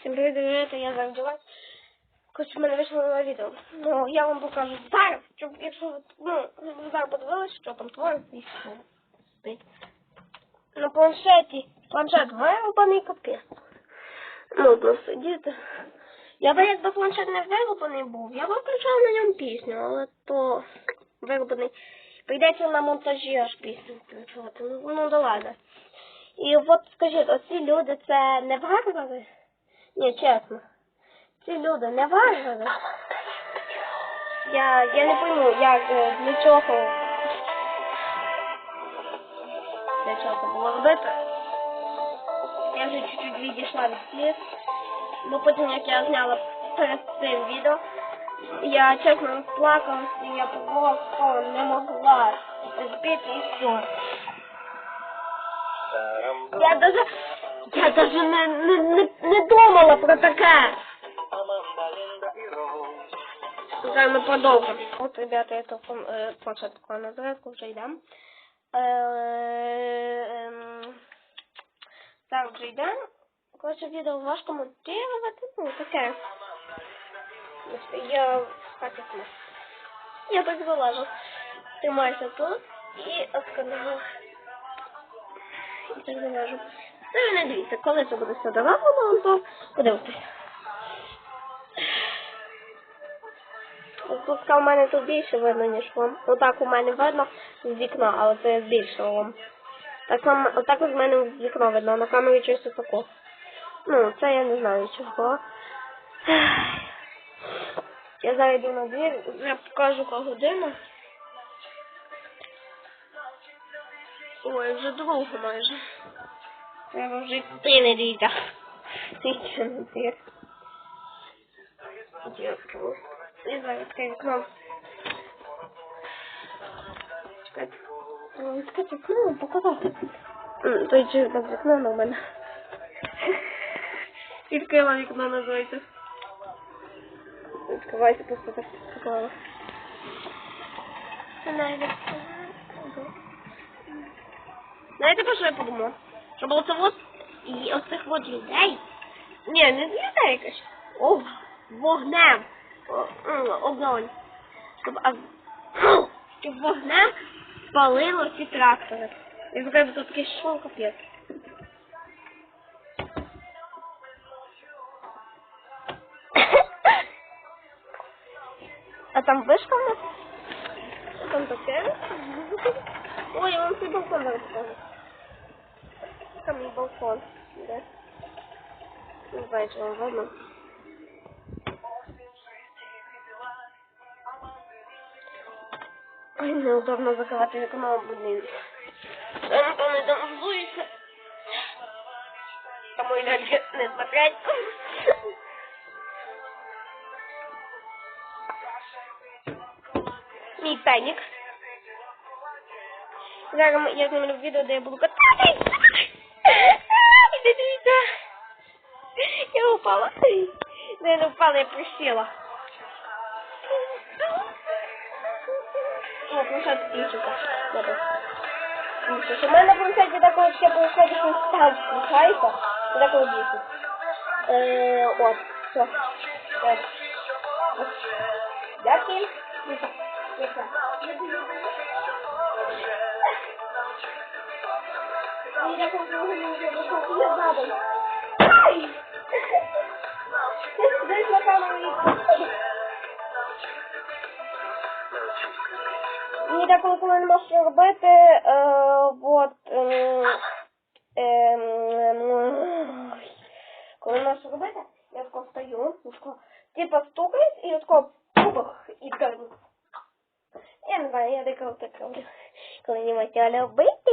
Всім привіт, привіт, я зараз Ділась. Хоч в мене вийшло нове відео. Ну, я вам покажу зараз, щоб якщо ви, ну, ви зараз подивилися, що там твориться і що. На планшеті, планшет вирубаний капець. Нудно сидіти. Я би якби планшет не вирубаний був, я би включала на ньому пісню, але то вирубаний. Прийдеться на монтажі аж пісню включувати. Ну, ну да ладно. І от скажіть, оці люди це не варвари? Ні, чесно. Ці люди не варвари. Я, я не пойму, як е, для чого. Для чого це було робити. Я вже чуть-чуть відійшла від слів. Бо потім, як я зняла перед цим відео, я чесно плакала, і я просто не могла збити і все. Я даже, я даже не, не, не, не думала про таке. Зараз ми продовжимо. От, ребята, я то е, на зарядку вже йдемо. Е, ем, Так, вже йдемо. Коротше, відео важко монтувати, ну, таке. Я в хаті сама. Я так залажу. Тримаюся тут і осканував. І так залажу. Це ви не дивіться, коли це буде все дороблено, то подивитися. Пуска у мене тут більше видно, ніж вам. Отак у мене видно з вікна, але це я збільшила вам. Так вам, отак от з мене з вікна видно, на камері чисто тако. Ну, це я не знаю чого. Я зараз йду на двір, я покажу яка година. Ой, вже довго майже. Треба вже йти не дійти. Йти на двір. Дівки. І зараз таке вікно. Чекайте. Відкрити вікно показати. Той чи так вікно на мене. Відкрила вікно називається. Відкривайся, просто так поклала. Знаєте, про що я подумала? Щоб оце от і оцих от людей. Ні, не людей якось. О, вогнем. Огонь. Щоб, а, щоб вогнем спалило ці трактори. І зробив тут такий шоу капець. А там вишка у нас? Там таке? Ой, свій балкон зараз покажу. Там балкон. Де? Не знаю, чи вам видно. Ой, неудобно закривати вікно, блін. Я напевно там злуюся. Тому і далі не смотреть. Мій пенік. Зараз я знімлю відео, де я буду кататись. Іди дивіться. Я упала. Не, не впала, я присіла. О, планшет включится. Надо. У мене на планшеті такого ще происходит, що там включається. Це такого дійсно. Е, от, все. Так. Дякую. Я задом. Ай! Десь на камеру нема що робити, е, от, ем, ем, коли що робити, я тако встаю, тако, типа стукаюсь, і я тако пух, і кажу. Я не знаю, я деколи так роблю, коли нема що робити.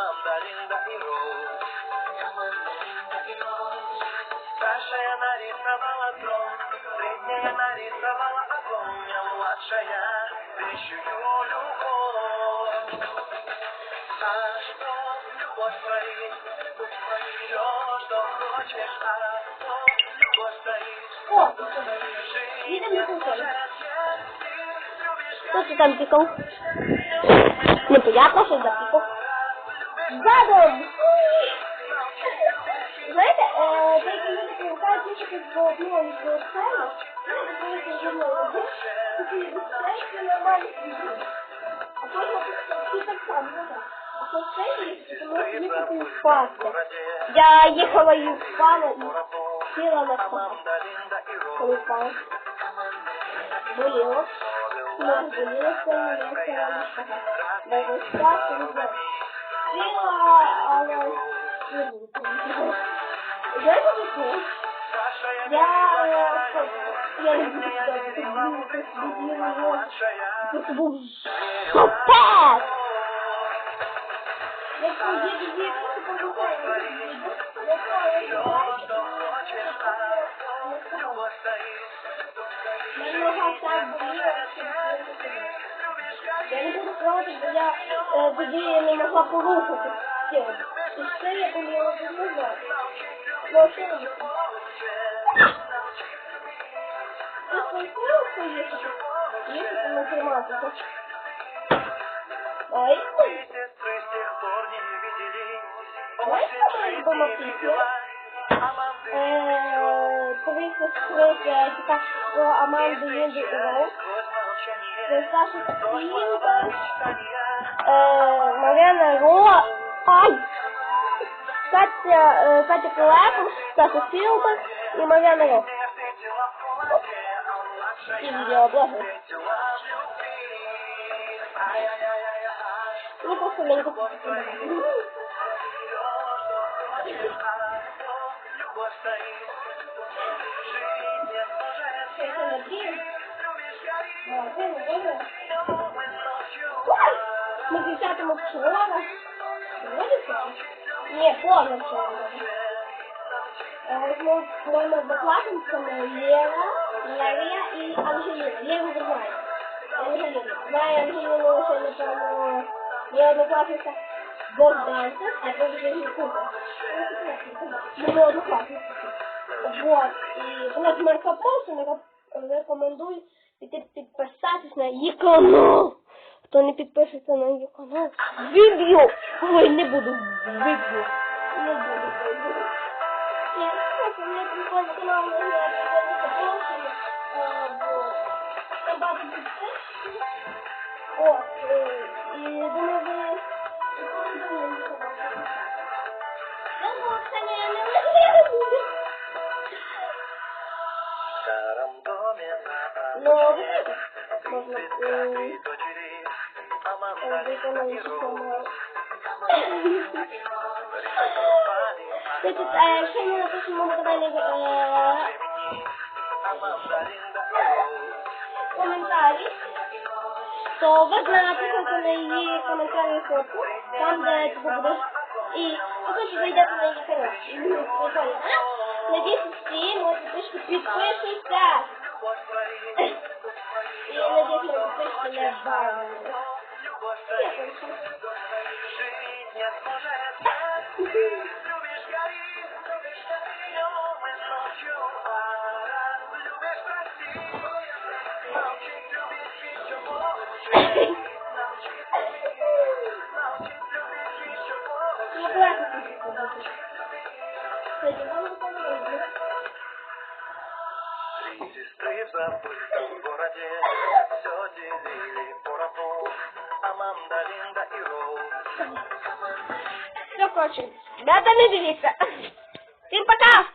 мандарин да и роз. Старшая нарисовала трон, средняя нарисовала огонь, а младшая вещую любовь. А что любовь твои, пусть твои все, что хочешь, а то О, їдемо на кухню. Хто це там пікав? Непонятно, що запікав. Задом! Знаєте, е, деякі люди привикають тільки одного знаєте, коли ти. А потім так само, ну так. Впасти. Я їхала і впала, і сіла на А спину, мандалинда и коли роз. впала. Боліло. Ногу боліло, сильно я сіла на спину. Навіть так, не знаю. Сіла, але не було. Знаєте, що? Я, я не буду сказати, бо я е, тоді не могла порухати. І все я боліла до нога. Ну, що робити? Я спокійно поїхати. Їхати на триматися. Ой, Сестры с тех пор не виделись. Знаешь, Очень что я жизнь дома не пишу? видела. Аманды Е, три сестри, це така, що Аманди Інди і Роуз. сквозь молчание. Це Саша Спінка, Мечтания. е, Марина Ро, ай, Катя, е, Катя Клепов, Саша Філбер і Марина Ро. Я встретила в холоде, а Ми десятому вчора. Вроді це? Ні, поза вчора. Е, Ми були однокласницями Лєва, Левія і Анжеліна. Лєву ви знаєте. Анжеліна. Знає Анжеліну лише, напевно, є однокласниця Богданця, а то вже не купа. Ми однокласниці. Вот. І вона з Марка Полсона рекомендую піти підписатись на її канал. Хто не підпишеться на її канал, виб'ю. Ой, не буду, виб'ю. Не буду, виб'ю. Канал не Марка Полсона. Там багато підписчиків. От, е, і канал. Я думаю, це не не 9 можна Ти тут ще не на нашому каналі коментарі, то можна написати на її коментарі фотку, там де ти будеш і хочеш вийде на її канал. Надіюсь, всі мої підпишки підпишуться. Любовь творит І надіюсь, ви підпишете не бавили. Любовь короче, ребята, не дивіться. Всім пока!